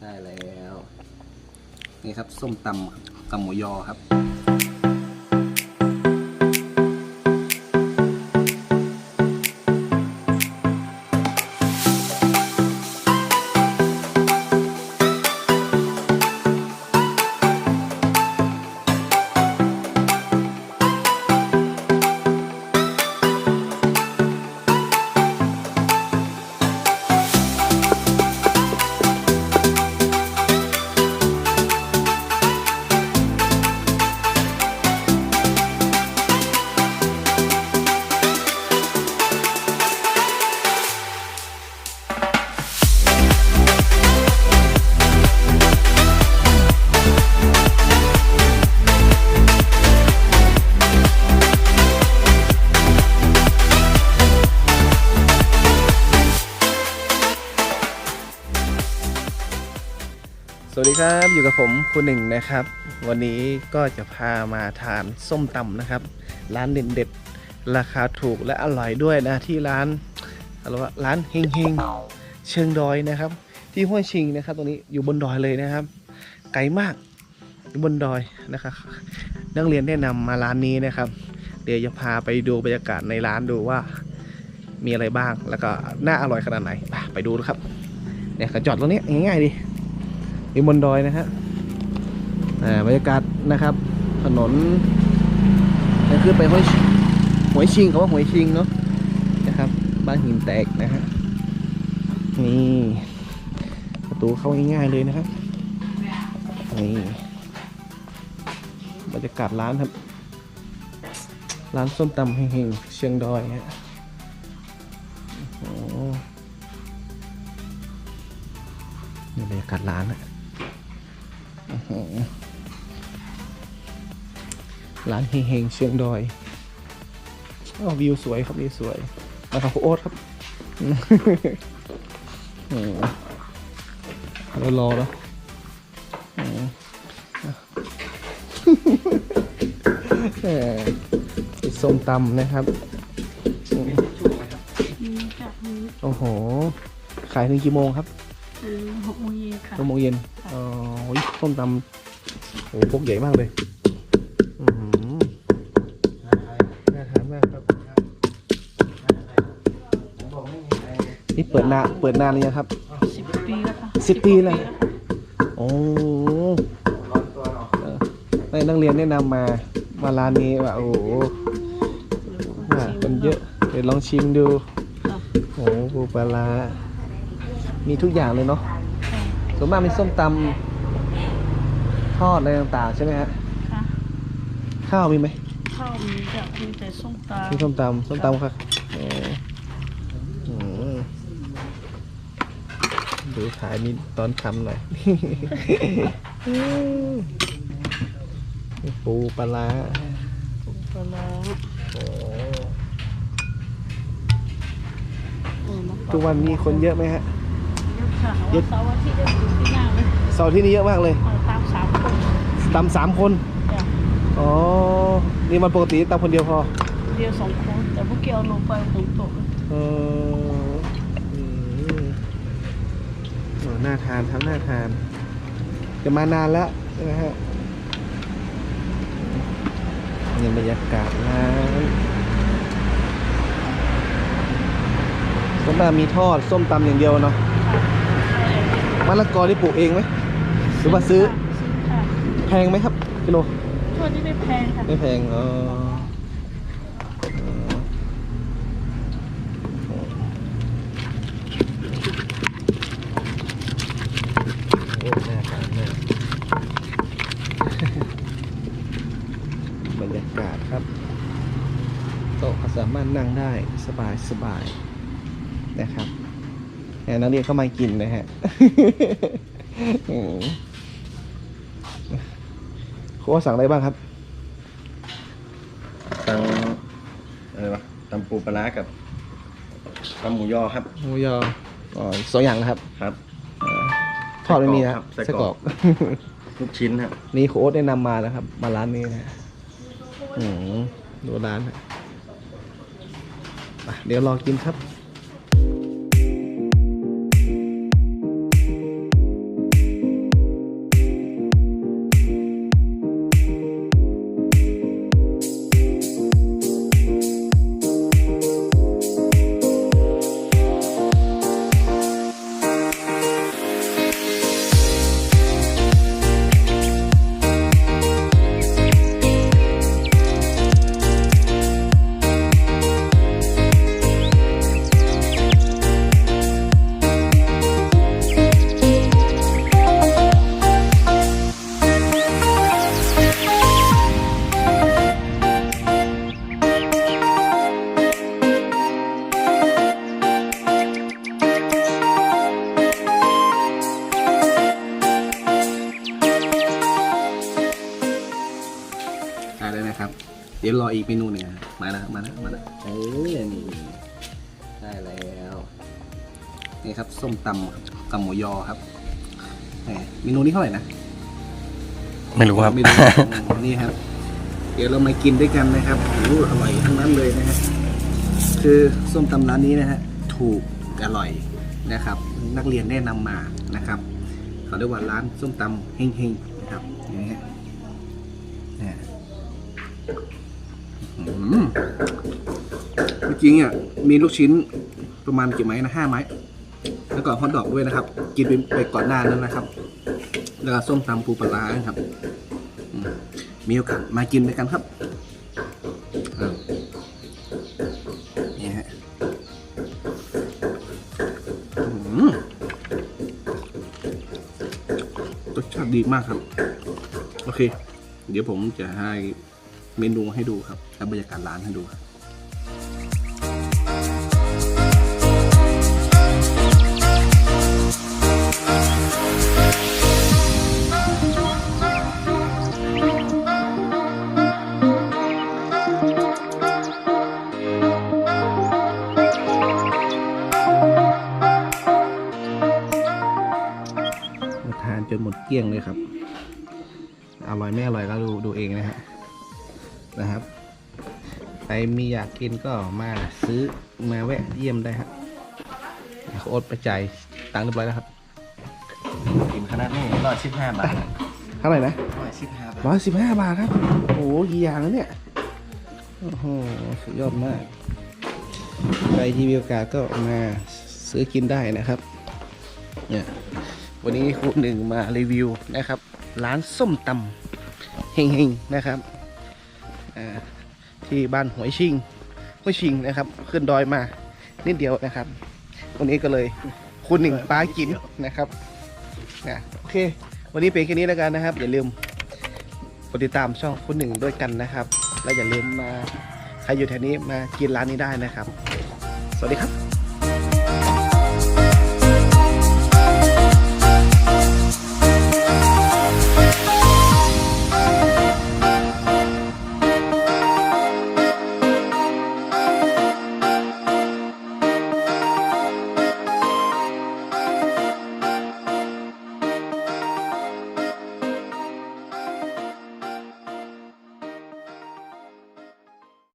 ได้แล้ว นี่ครับ ส้มตำกับหมูยอครับ ดีครับอยู่กับผมคุณหนึ่งนะครับ วันนี้ก็จะพามาทานส้มตำนะครับ ร้านเด็ดๆราคาถูกและอร่อยด้วยนะที่ร้านอะไรวะร้านเฮงเฮงเชิงดอยนะครับ ที่ห้วยชิงนะครับตรงนี้อยู่บนดอยเลยนะครับ ไกลมากอยู่บนดอยนะครับ นักเรียนแนะนำมาร้านนี้นะครับ เดี๋ยวจะพาไปดูบรรยากาศในร้านดูว่ามีอะไรบ้างแล้วก็น่าอร่อยขนาดไหนไปไปดูนะครับเนี่ยก็จอดตรงนี้ง่ายๆดี อยู่บนดอยนะฮะอ่าบรรยากาศนะครับ ถนนนี่คือไปห้วยหวยชิงเขาว่าหวยชิงเนาะนะครับ บ้านหินแตกนะฮะนี่ประตูเข้าง่ายๆเลยนะครับนี่บรรยากาศร้านครับ ร้านส้มตำเฮงเชียงดอยฮะโอ้โหนี่บรรยากาศร้านอะอื้อหือ ร้านเฮงๆเชียงดอยอ้าววิวสวยครับวิวสวยมาครับคุณโอ๊ตครับอืมเรารอแล้วอืมแหมมีส้มตำนะครับอืมมีค่ะมีโอ้โห ขายถึงกี่โมงครับถึงหกโมงเย็นค่ะชั่วโมงเย็น อ๋อโอ้ ยส้มตำโอ้โหพวกใหญ่มากเลยอือหือน่าทานมากครับนี่เปิดนานเปิดนานเลยงครับสิบปีแล้วค่ะสิบปีแล้วกาโอ้เออให้นักเรียนแนะนำมามาร้านนี้ว่าโอ้โหว่าคนเยอะเดี๋ยวลองชิมดูค่ะโอ้โหปูปลาร้ามีทุกอย่างเลยเนาะส่วนมากมีส้มตำ ทอดอะไรต่างๆใช่ไหมฮะค่ะข้าวมีไหมข้าวมีค่ะมีแต่ส้มตำมีส้มตำส้มตำครับโอ้อืมดูขายมีตอนคำหน่อย ปูปลาร้าปลาร้าโอ้เออมะกอกทุกวันนี้คนเยอะไหมฮะ เยอะค่ะวันเสาร์อาทิตย์ได้อยู่ที่หน้าเลยเสาร์ที่นี่เยอะมากเลยเอา ตามสามคนตำสามคน จ้ะอ๋อ นี่มันปกติตำคนเดียวพอ เดียวสองคนแต่พวกเกี่ยวลงไปฝนตกเอออืมโอ้น่าทานทั้งน่าทาน จะมานานแล้วใช่ไหมฮะนี่บรรยากาศร้านส้มตำมีทอดส้มตำอย่างเดียวเนาะค่ะมะละกอที่ปลูกเองไหมหรือว่าซื้อซื้อค่ะ แพงไหมครับกิโลช่วงนี้ไม่แพงค่ะไม่แพงอ๋ออ๋อโอ้น่าทานมากบรรยากาศครับ โต๊ะก็สามารถนั่งได้สบายสบายนะครับแหมนักเรียนเข้ามากินนะฮะอืมครู ว่าสั่งอะไรบ้างครับตังอะไรวะตำปูปลาร้ากับตำหมูยอครับ หมูยออ๋อสองอย่างนะครับครับทอดไม่มีนะไส้กรอกลูกชิ้นครับนี่โค้ดแนะนำมานะครับ มาร้านนี้นะอืมดูร้านนะไปเดี๋ยวรอกินครับ ดี๋ยวรออีกเมนูหนึ่งนะมาแล้วมาแล้วมาแล้วเออนี่ได้แล้วนี่ครับส้มตำกับหมูยอครับแหมเมนูนี้เท่าไหร่นะไม่รู้ครับ เมนูอืมนี่ครับ เดี๋ยวเรามากินด้วยกันนะครับโอ้โหอร่อยทั้งนั้นเลยนะฮะคือส้มตำร้านนี้นะฮะถูกอร่อยนะครับ นักเรียนแนะนำมานะครับเขาเรียกว่าร้านส้มตำเฮงๆนะครับอย่างนี้ฮะเนี่ยอืม จริงๆอะมีลูกชิ้นประมาณกี่ไม้นะห้าไม้ แล้วก็ฮอทดอกด้วยนะครับ กินไปไปก่อนหน้านั้นนะครับ แล้วก็ส้มตำปูปลาครับ มีโอกาสมากินด้วยกันครับนี่ฮะรสชาติดีมากครับ โอเค เดี๋ยวผมจะให้ เมนูให้ดูครับและบรรยากาศร้านให้ดูครับทานจนหมดเกลี้ยงเลยครับ อร่อยไม่อร่อยก็ดูดูเองนะฮะ นะครับใครมีอยากกินก็มาซื้อมาแวะเยี่ยมได้ฮะโอ๊ตไปจ่ายตังค์เรียบร้อยแล้วครับกินขนาดนี้ร้อยสิบห้าบาทเท่าไหร่นะร้อยสิบห้าบาทร้อยสิบห้าบาทครับโอ้โหกี่อย่างแล้วเนี่ยโอ้โหสุดยอดมากใครที่มีโอกาสก็มาซื้อกินได้นะครับเนี่ยวันนี้ครูหนึ่งมารีวิวนะครับ ร้านส้มตำเฮงๆนะครับอ่า ที่บ้านหวยชิงหวยชิงนะครับ ขึ้นดอยมานิดเดียวนะครับวันนี้ก็เลยคุณหนึ่งปลากินนะครับน่ะโอเค วันนี้เป็นแค่นี้แล้วกันนะครับ อย่าลืมกดติดตามช่องคุณหนึ่งด้วยกันนะครับ และอย่าลืมมาใครอยู่แถวนี้มากินร้านนี้ได้นะครับ สวัสดีครับ